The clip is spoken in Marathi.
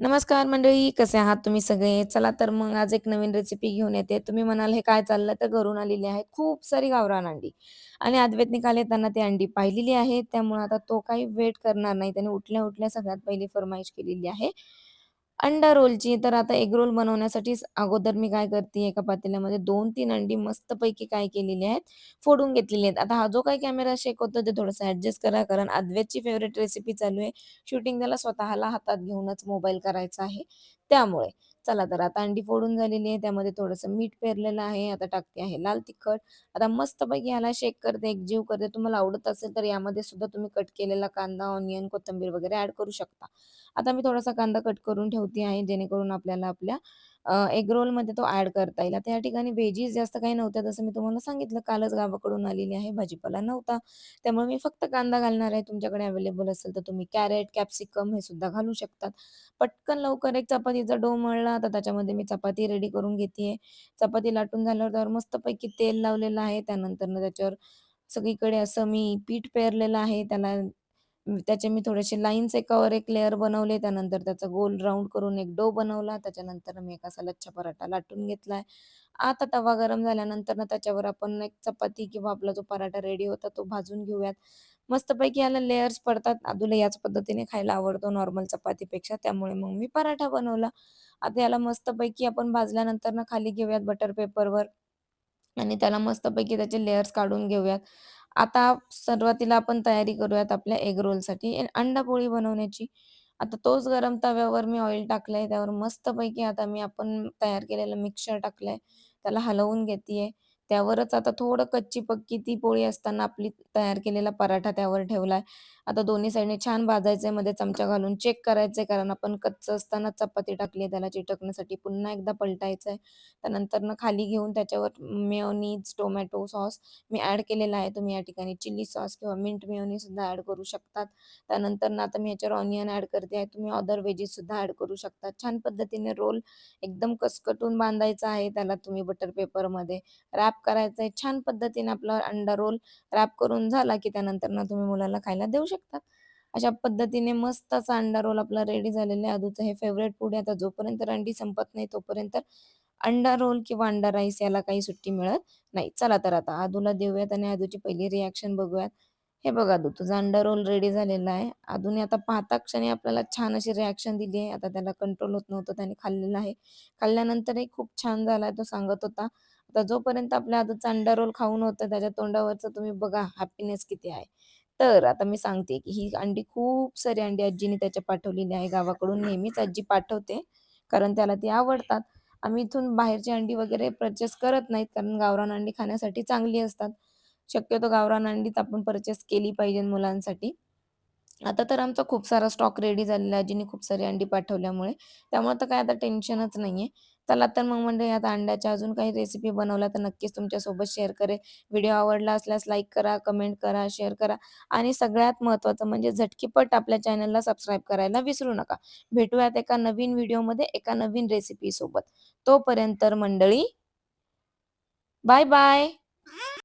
नमस्कार मंडळी, कसे आहात तुम्ही सगळे? चला तर मग आज एक नवीन रेसिपी घेऊन येते. तुम्ही म्हणाल हे काय चाललं? तर घरून आलेली आहे खूप सारी गावरान अंडी आणि अद्वैतने निकाल येताना ती अंडी पाहिलेली आहे. त्यामुळे आता तो काही वेट करणार नाही. त्याने उठल्या-उठल्या सगळ्यात पहिली फरमाईश केलेली आहे अंडा रोलची. तर आता एग रोल बनवण्यासाठी अगोदर मी काय करते एका पातेल्यामध्ये 2-3 अंडी मस्तपैकी काय केलेली आहेत, फोडून घेतलेली आहेत. आता हा जो काही कॅमेरा शेक होतो ते थोडंसं ऍडजस्ट करा, कारण अद्वैतची फेवरेट रेसिपी चालू आहे. शूटिंग त्याला स्वतःला हातात घेऊनच मोबाईल करायचा आहे, त्यामुळे. चला तर आता अंडी फोडून झालेली आहे. त्यामध्ये थोडंसं मीठ पेरलेलं आहे. आता टाकते आहे लाल तिखट. आता मस्तपैकी ह्याला शेक करते, एकजीव करते. तुम्हाला आवडत असेल तर यामध्ये सुद्धा तुम्ही कट केलेला कांदा, ऑनियन, कोथिंबीर वगैरे ऍड करू शकता. आता मी थोडासा कांदा कट करून ठेवते आहे, जेणेकरून आपल्याला आपल्या एग रोलमध्ये तो ॲड करता येईल. आता या ठिकाणी व्हेजीज जास्त काही नव्हत्या, जसं मी तुम्हाला सांगितलं कालच गावाकडून आलेली आहे, भाजीपाला नव्हता. त्यामुळे मी फक्त कांदा घालणार आहे. तुमच्याकडे अवेलेबल असेल तर तुम्ही कॅरेट, कॅप्सिकम हे सुद्धा घालू शकतात. पटकन लवकर एक चपातीचा डो मळला, तर त्याच्यामध्ये मी चपाती रेडी करून घेते चपाती लाटून झाल्यावर त्यावर मस्तपैकी तेल लावलेलं आहे. त्यानंतर त्याच्यावर सगळीकडे असं मी पीठ पेरलेलं आहे. त्याला त्याचे मी थोडेसे लाईन्स एकावर एक लेअर बनवले. त्यानंतर त्याचा गोल राऊंड करून एक डो बनवला. त्याच्यानंतर मी एक असा लच्छा पराठा लाटून घेतलाय. आता तवा गरम झाल्यानंतर ना त्याच्यावर आपण एक चपाती किंवा आपला जो पराठा रेडी होता तो भाजून घेऊयात. मस्तपैकी याला लेअर्स पडतात. आदूला याच पद्धतीने खायला आवडतो नॉर्मल चपातीपेक्षा. त्यामुळे मग मी पराठा बनवला. आता याला मस्तपैकी आपण भाजल्यानंतर ना खाली घेऊयात बटर पेपरवर आणि त्याला मस्तपैकी त्याचे लेअर्स काढून घेऊयात. आता सुरुवातीला आपण तयारी करूयात आपल्या एग रोलसाठी अंडा पोळी बनवण्याची. आता तोच गरम तव्यावर मी ऑइल टाकलंय. त्यावर मस्तपैकी आता मी आपण तयार केलेलं मिक्सर टाकलंय. त्याला हलवून घेतीये. त्यावरच आता थोडं कच्ची-पक्की ती पोळी असताना आपली तयार केलेला पराठा त्यावर ठेवलाय. आता दोन्ही साईडने छान भाजायचंय, मध्ये चमचा घालून चेक करायचंय, कारण आपण कच्चं असताना चपाती टाकली त्याला चिटकण्यासाठी पुन्हा एकदा पलटायचंय. त्यानंतरनं खाली घेऊन त्याच्यावर मेयोनीज, टोमॅटो सॉस मी ॲड केलेला आहे. तुम्ही या ठिकाणी चिली सॉस किंवा मिंट मेयोनी सुद्धा ॲड करू शकतात. त्यानंतर ना आता मी ह्याच्यावर ऑनियन ॲड करते आहे. तुम्ही अदर वेजीस सुद्धा ॲड करू शकता. छान पद्धतीने रोल एकदम कसकटून बांधायचा आहे. त्याला तुम्ही बटर पेपरमध्ये रॅप करायचं आहे. छान पद्धतीने आपला अंडा रोल रॅप करून झाला, की त्यानंतरनं तुम्ही मुलाला खायला देऊ शकता. अशा पद्धतीने मस्त असा अंडा रोल आपला रेडी झालेला आहे. अदूचं हे फेवरेट फूड आहे. आता जोपर्यंत अंडी संपत नाही तोपर्यंत अंडा रोल किंवा अंडा राईस याला काही सुट्टी मिळत नाही. चला तर आता आदूला देऊयात आणि आदूची पहिली रिॲक्शन बघूयात. हे बघा दूध तुझा अंडा रोल रेडी झालेला आहे. अजूनही आता पाहता क्षणी आपल्याला छान अशी रिॲक्शन दिली आहे. आता त्याला कंट्रोल होत नव्हतं, त्याने खाल्लेलं आहे. खाल्ल्यानंतरही खूप छान झालाय तो सांगत होता. आता जोपर्यंत आपल्या आदूचा अंडा रोल खाऊन होतं, त्याच्या तोंडावरचं तुम्ही बघा हॅपीनेस किती आहे. तर आता मी सांगते, की ही अंडी खूप सारी अंडी आजीने त्याच्या पाठवलेली आहे गावाकडून. नेहमीच आजी पाठवते, कारण त्याला ती आवडतात. आम्ही इथून बाहेरची अंडी वगैरे पर्चेस करत नाहीत, कारण गावरान अंडी खाण्यासाठी चांगली असतात. शक्यतो गावरान अंडीच आपण पर्चेस केली पाहिजे मुलांसाठी. आता तर आमचा खूप सारा स्टॉक रेडी झालेला आहे. आजीने खूप सारी अंडी पाठवल्यामुळे. त्यामुळे तर काय आता टेन्शनच नाहीये. चला तर मग मंडळी आता अंड्याच्या अजून काही रेसिपी बनवल्या तर नक्कीच तुमच्यासोबत शेअर करेल व्हिडिओ आवडला असल्यास लाईक करा, कमेंट करा, शेअर करा आणि सगळ्यात महत्त्वाचं म्हणजे झटकीपट आपल्या चॅनलला सबस्क्राईब करायला विसरू नका. भेटूयात एका नवीन व्हिडिओमध्ये एका नवीन रेसिपी सोबत तोपर्यंत मंडळी बाय बाय.